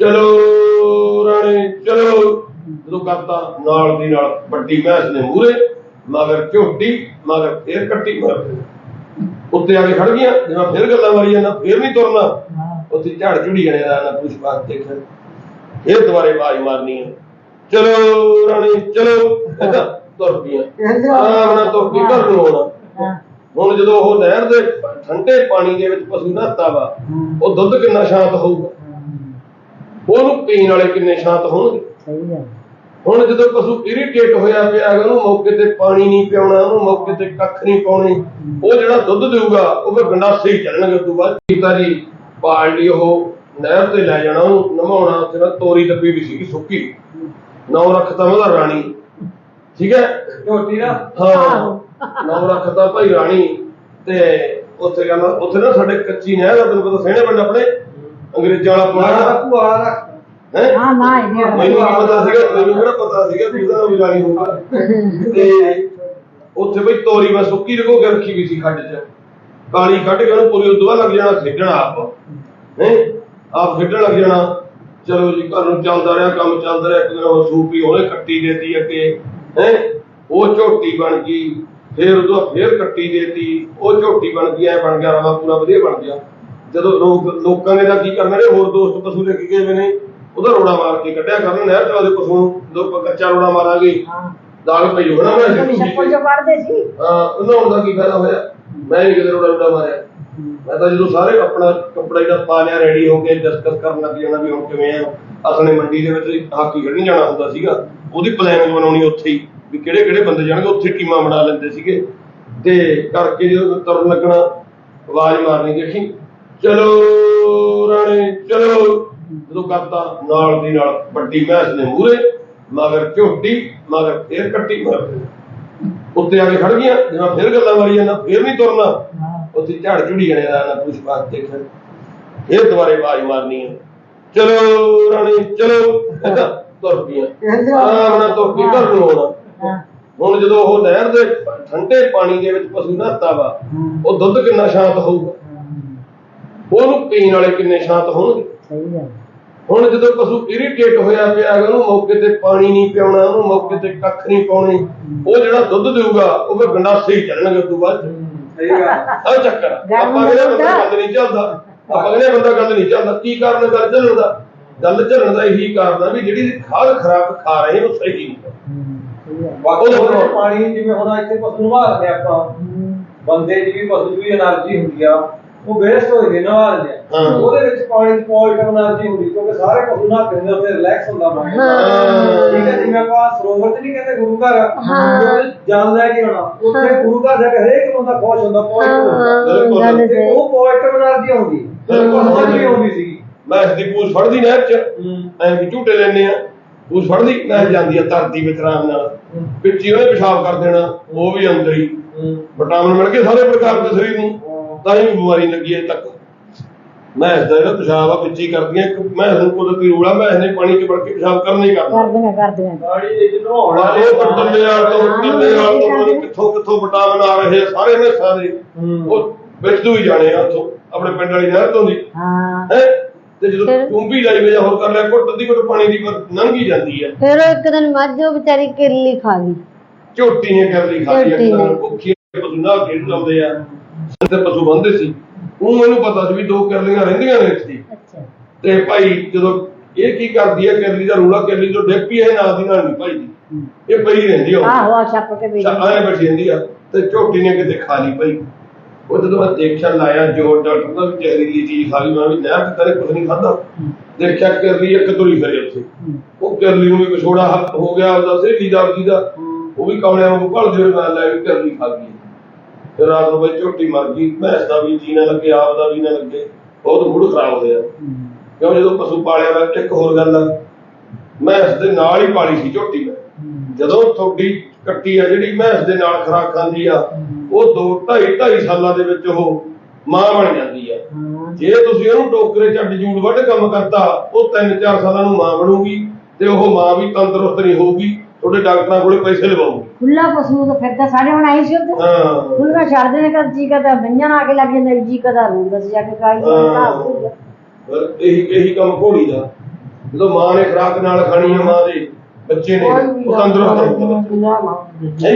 ਚਲੋ ਰਾਣੇ ਚਲੋ। ਜਦੋਂ ਕਰਤਾ ਨਾਲ ਦੀ ਨਾਲ ਵੱਡੀ ਮੈਸ ਨੇ ਮੂਰੇ ਮਗਰ ਝੋਟੀ ਮਗਰ ਫੇਰ ਕੱਟੀ ਮਗਰ। ਉੱਤੇ ਆ ਕੇ ਖੜ ਗਈਆਂ ਜਿਵੇਂ ਫੇਰ ਗੱਲਾਂ ਮਾਰੀ ਜਾਂਦਾ ਫੇਰ ਨਹੀਂ ਤੁਰਨਾ। ਉੱਥੇ ਝੜ ਝੁੜੀ ਜਾਣੇ ਦਾ ਨਾ ਪੁੱਛ ਬਾਤ ਦੇਖ ਫੇਰ ਦੁਬਾਰੇ ਆਵਾਜ਼ ਮਾਰਨੀ ਹੈ ਚਲੋ ਰਾਣੇ ਚਲੋ। ਤੁਰ ਪਈਆਂ। ਆਰਾਮ ਨਾਲ ਤੁਰ ਕੇ ਘਰ ਨੂੰ ਆਉਣਾ। ਹੁਣ ਜਦੋਂ ਉਹ ਨਹਿਰ ਦੇ ਠੰਡੇ ਪਾਣੀ ਦੇ ਵਿੱਚ ਪਸ਼ੂ ਨਹਾਤਾ ਵਾ ਉਹ ਦੁੱਧ ਕਿੰਨਾ ਸ਼ਾਂਤ ਹੋਊਗਾ? ਉਹਨੂੰ ਪੀਣ ਵਾਲੇ ਕਿੰਨੇ ਸ਼ਾਂਤ ਹੋਣਗੇ? ਸਹੀ ਹੁਣ ਜਦੋਂ ਪਸ਼ੂ ਇਰੀਟੇਟ ਹੋਇਆ ਪਿਆ ਹੈਗਾ, ਉਹਨੂੰ ਮੌਕੇ ਤੇ ਪਾਣੀ ਨਹੀਂ ਪਿਆਉਣਾ ਉਹਨੂੰ ਮੌਕੇ ਤੇ ਕੱਖ ਨਹੀਂ ਪਾਉਣੇ ਉਹ ਜਿਹੜਾ ਦੁੱਧ ਦੇਊਗਾ ਉਹ ਫਿਰ ਗੰਡਾਸੇ ਹੀ ਚੱਲਣਗੇ ਉਸ ਤੋਂ ਬਾਅਦ। ਕੀਤਾ ਜੀ ਪਾਲ ਲਈ ਉਹ ਨਹਿਰ ਤੇ ਲੈ ਜਾਣਾ ਉਹਨੂੰ ਨਮਾਉਣਾ ਉੱਥੇ ਨਾ ਤੋਰੀ ਦੱਬੀ ਵੀ ਸੀਗੀ ਸੁੱਕੀ। ਨਾਮ ਰੱਖਤਾ ਉਹਦਾ ਰਾਣੀ। ਠੀਕ ਹੈ? ਝੋਟੀ ਦਾ ਹਾਂ। ਨਾਮ ਰੱਖਤਾ ਭਾਈ ਰਾਣੀ ਤੇ ਉੱਥੇ ਕਹਿੰਦਾ ਉੱਥੇ ਨਾ ਸਾਡੇ ਕੱਚੀ ਨਹਿਰ ਆ ਤੈਨੂੰ ਪਤਾ ਸਹਿਣੇ ਪਿੰਡ ਆਪਣੇ? ਅੰਗਰੇਜ਼ਾਂ ਵਾਲਾ ਪੁਰਾਣਾ? ਭੂਆ ਰੱਖ। ਹੈ? ਹਾਂ ਨਾ ਇਹ ਮੈਨੂੰ ਕੀ ਪਤਾ ਸੀਗਾ ਮੈਨੂੰ ਕਿਹੜਾ ਪਤਾ ਸੀਗਾ ਵੀ ਉਹਦਾ ਨਾਮ ਵੀ ਰਾਣੀ ਹੋਊਗਾ। ਤੇ ਉੱਥੇ ਬਈ ਤੋਰੀ ਮੈਂ ਸੁੱਕੀ ਰਗੋ ਕੇ ਰੱਖੀ ਵੀ ਸੀ ਖੱਡ 'ਚ। ਕਾਲੀ ਕੱਢ ਕੇ ਉਹਨੂੰ ਪੂਰੀ ਉਦੋਂ ਬਾਅਦ ਲੱਗ ਜਾਣਾ ਖੇਡਣ ਆਪ। ਹੈ? ਆਪ ਖੇਡਣ ਲੱਗ ਜਾਣਾ। ਚਲੋ ਜੀ ਘਰ ਨੂੰ ਚੱਲਦਾ ਰਿਹਾ ਕੰਮ ਚੱਲਦਾ ਰਿਹਾ ਇੱਕ ਦਿਨ ਉਹ ਸੂਪੀ ਉਹਨੇ ਕੱਟੀ ਦੇਤੀ ਅੱਗੇ। ਹੈ? ਉਹ ਝੋਟੀ ਬਣ ਗਈ। ਫੇਰ ਉਦੋਂ ਫੇਰ ਕੱਟੀ ਦੇਤੀ। ਉਹ ਝੋਟੀ ਬਣ ਗਈ ਐ ਬਣ ਗਿਆ ਰਵਾ ਪੂਰਾ ਵਧੀਆ ਬਣ ਗਿਆ। ਜਦੋਂ ਲੋਕ ਲੋਕਾਂ ਨੇ ਤਾਂ ਕੀ ਕਰਨਾ ਨੇ ਹੋਰ ਦੋਸਤ ਪਸ਼ੂ ਲੈ ਕੇ ਗਏ ਨੇ। ਉਹਦਾ ਰੋੜਾ ਮਾਰ ਕੇ ਕੱਢਿਆ ਕਰਨ ਨਹਿਰ ਚੋਂ ਉਹਦੇ ਪਸ਼ੂ ਨੂੰ। ਜਦੋਂ ਕੱਚਾ ਰੋੜਾ ਮਾਰਾਂਗੇ। ਹਾਂ। ਦਾਗ ਪਈ ਹੋਣਾ ਮੈਂ। ਛੱਪੜ ਚ ਪੜਦੇ ਸੀ। ਹਾਂ ਉਹਨਾਂ ਦਾ ਕੀ ਫਾਇਦਾ ਹੋਇਆ? ਮੈਂ ਨਹੀਂ ਕਿਤੇ ਰੋੜਾ ਰੋੜਾ ਮਾਰਿਆ। ਮੈਂ ਤਾਂ ਜਦੋਂ ਸਾਰੇ ਆਪਣਾ ਕੱਪੜਾ ਜਿਹੜਾ ਪਾ ਲਿਆ ਰੈਡੀ ਹੋ ਕੇ ਡਿਸਕਸ ਕਰਨ ਲੱਗ ਜਾਣਾ ਵੀ ਹੁਣ ਕਿਵੇਂ ਆ। ਅਸਲੇ ਮੰਡੀ ਦੇ ਵਿੱਚ ਹਾਕੀ ਖੇਡਣ ਜਾਣਾ ਹੁੰਦਾ ਸੀਗਾ। ਉਹਦੀ ਪਲਾਨਿੰਗ ਬਣਾਉਣੀ ਉੱਥੇ ਹੀ ਵੀ ਕਿਹੜੇ ਕਿਹੜੇ ਬੰਦੇ ਜਾਣਗੇ ਉੱਥੇ ਟੀਮਾਂ ਬਣਾ ਲੈਂਦੇ ਸੀਗੇ। ਤੇ ਕਰਕੇ ਜਦੋਂ ਤੁਰਨ ਲੱਗਣਾ ਆਵਾਜ਼ ਮਾਰਨੀ ਦੇਖੀ ਚਲੋ ਰਾਣੇ ਚਲੋ। ਜਦੋਂ ਕਰਤਾ ਨਾਲ ਦੀ ਨਾਲ ਵੱਡੀ ਮੈਸ ਨੇ ਮੂਰੇ ਮਗਰ ਝੋਟੀ ਮਗਰ ਫੇਰ ਕੱਟੀ ਮਗਰ ਉੱਤੇ ਆ ਕੇ ਖੜ ਗਈਆਂ ਜਿਵੇਂ ਫੇਰ ਗੱਲਾਂ ਮਾਰੀ ਜਾਂਦਾ ਫੇਰ ਨਹੀਂ ਤੁਰਨਾ। ਉੱਥੇ ਝੜ ਝੁੜੀ ਜਾਣੇ ਦਾ ਨਾ ਪੁੱਛ ਬਾਤ ਦੇਖ। ਇਹ ਦੁਬਾਰੇ ਆਵਾਜ਼ ਮਾਰਨੀ ਹੈ ਚਲੋ ਰਾਣੀ ਚਲੋ। ਏਦਾਂ ਤੁਰ ਪਈਆਂ। ਨਾਲ ਤੁਰ ਕੇ ਘਰ ਨੂੰ ਆਉਣਾ। ਹੁਣ ਜਦੋਂ ਉਹ ਨਹਿਰ ਦੇ ਠੰਡੇ ਪਾਣੀ ਦੇ ਵਿੱਚ ਪਸ਼ੂ ਨਹਾਤਾ ਵਾ ਉਹ ਦੁੱਧ ਕਿੰਨਾ ਸ਼ਾਂਤ ਹੋਊਗਾ। ਉਹਨੂੰ ਪੀਣ ਵਾਲੇ ਕਿੰਨੇ ਸ਼ਾਂਤ ਹੋਣਗੇ? ਹੁਣ ਜਦੋਂ ਪਸ਼ੂ ਇਰੀਟੇਟ ਹੋਇਆ ਪਿਆ ਹੈਗਾ ਉਹਨੂੰ ਮੌਕੇ ਤੇ ਪਾਣੀ ਨਹੀਂ ਪਿਆਉਣਾ ਉਹਨੂੰ ਮੌਕੇ ਤੇ ਕੱਖ ਨਹੀਂ ਪਾਉਣੀ ਉਹ ਜਿਹੜਾ ਦੁੱਧ ਦੇਊਗਾ ਉਹ ਫਿਰ ਗੰਡਾਸੇ ਹੀ ਚੱਲਣਗੇ ਉਸ ਬਾਅਦ। ਸਹੀ ਗੱਲ। ਆ। ਚੱਕਰ ਆਪਾਂ ਬੰਦਾ ਗੱਲ ਨਹੀਂ ਚੱਲਦਾ। ਕੀ ਕਾਰਨ ਗੱਲ ਚੱਲਣ ਦਾ? ਗੱਲ ਚੱਲਣ ਦਾ ਇਹੀ ਕਾਰਨ ਆ ਵੀ ਜਿਹੜੀ ਖਾਲ ਖਰਾਬ ਖਾ ਰਹੇ ਉਹ ਸਹੀ ਨਹੀਂ ਬਾਕੀ ਪਾਣੀ ਜਿਵੇਂ ਹੁਣ ਇੱਥੇ ਪਸ਼ੂ ਨੂੰ ਆਪਾਂ। ਬੰਦੇ ਦੀ ਵੀ ਪਸ਼ੂ ਦੀ એનર્ਜੀ ਹੁੰਦੀ ਆ। ਉਹ ਵੇਸਟ ਹੋ ਜਾਂਦੇ ਨਾ ਵਾਲਦੇ ਉਹਦੇ ਵਿੱਚ ਪਾਣੀ ਦੀ ਪੋਜ਼ਿਟਿਵ એનર્ਜੀ ਹੁੰਦੀ ਕਿਉਂਕਿ ਸਾਰੇ ਕੁਝ ਨਾ ਕਰਦੇ ਉੱਤੇ ਰਿਲੈਕਸ ਹੁੰਦਾ ਮਾਈਂਡ ਠੀਕ ਹੈ ਜਿਵੇਂ ਆਪਾਂ ਸਰੋਵਰ ਤੇ ਨਹੀਂ ਕਹਿੰਦੇ ਗੁਰੂ ਘਰ ਜਲ ਲੈ ਕੇ ਆਉਣਾ। ਉੱਥੇ ਗੁਰੂ ਘਰ ਜਾ ਕੇ ਹਰੇਕ ਬੰਦਾ ਖੁਸ਼ ਹੁੰਦਾ ਪੋਜ਼ਿਟਿਵ ਹੁੰਦਾ ਤੇ ਉਹ ਪੋਜ਼ਿਟਿਵ એનર્ਜੀ ਆਉਂਦੀ। ਬਿਲਕੁਲ ਸਮਝ ਆਉਂਦੀ ਸੀ ਮੈਂ ਇਸ ਦੀ ਫੜਦੀ ਨਹਿਰ ਚ। ਐਂ ਵੀ ਝੂਟੇ ਲੈਣੇ ਆ। ਪੂਛ ਫੜਦੀ ਨਹਿਰ ਜਾਂਦੀ ਆ ਧਰਤੀ ਵਿੱਚ ਆਰਾਮ ਨਾਲ। ਪਿੱਛੇ ਉਹਨੇ ਪਿਸ਼ਾਬ ਕਰ ਦੇਣਾ ਉਹ ਵੀ ਅੰਦਰ ਹੀ। ਵਿਟਾਮਿਨ ਮਿਲ ਕੇ ਸਾਰੇ ਪ੍ਰਕਾਰ ਦੇ ਸਰੀਰ ਨੂੰ। ਤਾਂ ਹੀ ਬਿਮਾਰੀ ਲੱਗੀ ਅਜੇ ਤੱਕ। ਮੈਂ ਇਸ ਦਾ ਜਿਹੜਾ ਪਿਸ਼ਾਬ ਆ ਪਿੱਛੇ ਕਰਦੀਆਂ ਮੈਂ ਹੁਣ ਕੁਦਰਤੀ ਰੂਲ ਆ ਮੈਂ ਇਹਨੇ ਪਾਣੀ 'ਚ ਵੜ ਕੇ ਪਿਸ਼ਾਬ ਕਰਨਾ ਹੀ ਕਰਨਾ। ਕਰਦੀਆਂ ਕਰਦੀਆਂ ਗਾੜੀ ਦੇ ਜਿਹਨੂੰ ਹੋਣਾ ਨਾਲੇ ਟੱਲੇ ਵਾਲ ਤੋਂ ਟੱਲੇ ਵਾਲ ਤੋਂ ਪਤਾ ਨੀ ਕਿੱਥੋਂ ਕਿੱਥੋਂ ਵਿਟਾਮਿਨ ਆ ਰਹੇ ਆ ਸਾਰੇ ਨੇ ਸਾਰੇ ਉਹ ਵਿੱਚ ਤੋਂ ਹੀ ਜਾਣੇ ਆ ਉੱਥੋਂ ਆਪਣੇ ਪਿੰਡ ਵਾਲੀ ਨਹਿਰ ਤੋਂ ਦੀ। ਹਾਂ। ਹੈ? ਤੇ ਜਦੋਂ ਫਿਰ? ਲਾਈ ਵੇ ਜਾਂ ਹੋਰ ਕਰ ਲਿਆ ਘੁੱਟ ਦੀ ਘੁੱਟ ਪਾਣੀ ਦੀ ਪਰ ਲੰਘੀ ਜਾਂਦੀ ਹੈ ਫਿਰ ਉਹ ਇੱਕ ਦਿਨ ਮੱਝ ਉਹ ਵਿਚਾਰੀ ਕਿਰਲੀ ਖਾ ਗਈ। ਝੋਟੀ ਨੇ ਕਰ ਲਈ ਖਾਦੀ ਝੋਟੀ ਨੇ। ਭੁੱਖੀ ਪਸ਼ੂ ਨਾਲ ਖੇਡ ਲਾਉਂਦੇ ਆ। ਤੇ ਪਸ਼ੂ ਬੰਦੇ ਸੀ ਉਹ ਮੈਨੂੰ ਪਤਾ ਸੀ ਵੀ ਦੋ ਕਰਲੀਆਂ ਰਹਿੰਦੀਆਂ ਨੇ ਇੱਥੇ। ਅੱਛਾ। ਤੇ ਭਾਈ ਜਦੋਂ ਇਹ ਕੀ ਕਰਦੀ ਹੈ ਕਰਲੀ ਦਾ ਰੂਲਾ ਕਰਲੀ ਤੋਂ ਡਿੱਗ ਪਈ ਇਹ ਨਾਲ ਦੀ ਨਾਲ ਨਹੀਂ ਭਾਈ ਇਹ ਪਈ ਰਹਿੰਦੀ ਆ ਆਹੋ ਆ ਛੱਪ ਕੇ ਵੇਚ ਆਏ ਬੈਠੀ ਰਹਿੰਦੀ ਆ ਤੇ ਝੋਟੀ ਨੇ ਕਿਤੇ ਖਾ ਲਈ ਭਾਈ। ਉਹ ਜਦੋਂ ਮੈਂ ਦੇਖਿਆ ਲਾਇਆ ਜੋਰ ਡਾਕਟਰ ਦਾ ਵੀ ਜ਼ਹਿਰੀਲੀ ਚੀਜ਼ ਖਾ ਲਈ ਮੈਂ ਵੀ ਨਹਿਰ ਚ ਤੇਰੇ ਕੁਝ ਨਹੀਂ ਖਾਦਾ ਦੇਖਿਆ ਕਰਲੀ ਇੱਕ ਤੁਰੀ ਫਿਰੇ ਉੱਥੇ। ਉਹ ਕਰਲੀ ਨੂੰ ਵੀ ਵਿਛੋੜਾ ਹੋ ਗਿਆ ਉਹਦਾ ਸਹੇਲੀ ਦਾ ਉਹਦੀ ਦਾ। ਉਹ ਵੀ ਕਮਲਿਆਂ ਨੂੰ ਭਲਦੇ ਹੋਏ ਨਾਲ ਲੈ ਕੇ ਕਰਲੀ ਖਾ ਗਈ। ਤੇ ਰਾਤ ਨੂੰ ਬਈ ਝੋਟੀ ਮਰ ਗਈ, ਭੈਂਸ ਦਾ ਵੀ ਜੀ ਨਾ ਲੱਗੇ, ਆਪ ਦਾ ਵੀ ਨਾ ਲੱਗੇ, ਬਹੁਤ ਮੂਡ ਖਰਾਬ ਹੋਇਆ ਕਿਉਂ ਜਦੋਂ ਪਸ਼ੂ ਪਾਲਿਆ ਵਾ ਇੱਕ ਹੋਰ ਗੱਲ ਆ ਮੈਂ ਇਸ ਦੇ ਨਾਲ ਹੀ ਪਾਲੀ ਸੀ ਝੋਟੀ ਮੈਂ। ਜਦੋਂ ਤੁਹਾਡੀ ਕੱਟੀ ਆ ਜਿਹੜੀ ਮੈਂ ਇਸ ਦੇ ਨਾਲ ਖਰਾਕ ਖਾਂਦੀ ਆ, ਉਹ 2 2.5 2.5 ਸਾਲਾਂ ਦੇ ਵਿੱਚ ਉਹ ਮਾਂ ਬਣ ਜਾਂਦੀ ਆ। ਜੇ ਤੁਸੀਂ ਉਹਨੂੰ ਟੋਕਰੇ ਚ ਜੂੜ ਵੱਢ ਕੰਮ ਕਰਤਾ, ਉਹ 3-4 ਸਾਲਾਂ ਨੂੰ ਮਾਂ ਬਣੂਗੀ ਤੇ ਉਹ ਮਾਂ ਵੀ ਤੰਦਰੁਸਤ ਨਹੀਂ ਹੋਊਗੀ। ਤੁਹਾਡੇ ਡਾਕਟਰਾਂ ਕੋਲੇ ਪੈਸੇ ਲਵਾਉਗੀ ਖੁੱਲਾ ਪਸ਼ੂ ਤਾਂ ਫਿਰ ਤਾਂ ਸਾਡੇ ਹੁਣ ਆਈ ਸੀ ਉੱਥੇ। ਹਾਂ। ਖੁੱਲਾ ਛੱਡਦੇ ਨੇ ਕਦ ਜੀ ਕਦਾ ਬੰਜਾਂ ਆ ਕੇ ਲੱਗ ਜਾਂਦਾ ਜੀ ਕਦਾ ਰੂਹ ਬਸ ਜਾ ਕੇ ਕਾਈ ਹਾਂ। ਪਰ ਇਹੀ ਇਹੀ ਕੰਮ ਘੋੜੀ ਦਾ। ਜਦੋਂ ਮਾਂ ਨੇ ਖੁਰਾਕ ਨਾਲ ਖਾਣੀ ਆ ਮਾਂ ਦੇ ਬੱਚੇ ਨੇ ਉਹ ਤੰਦਰੁਸਤ ਹੋਊਗਾ ਹੈ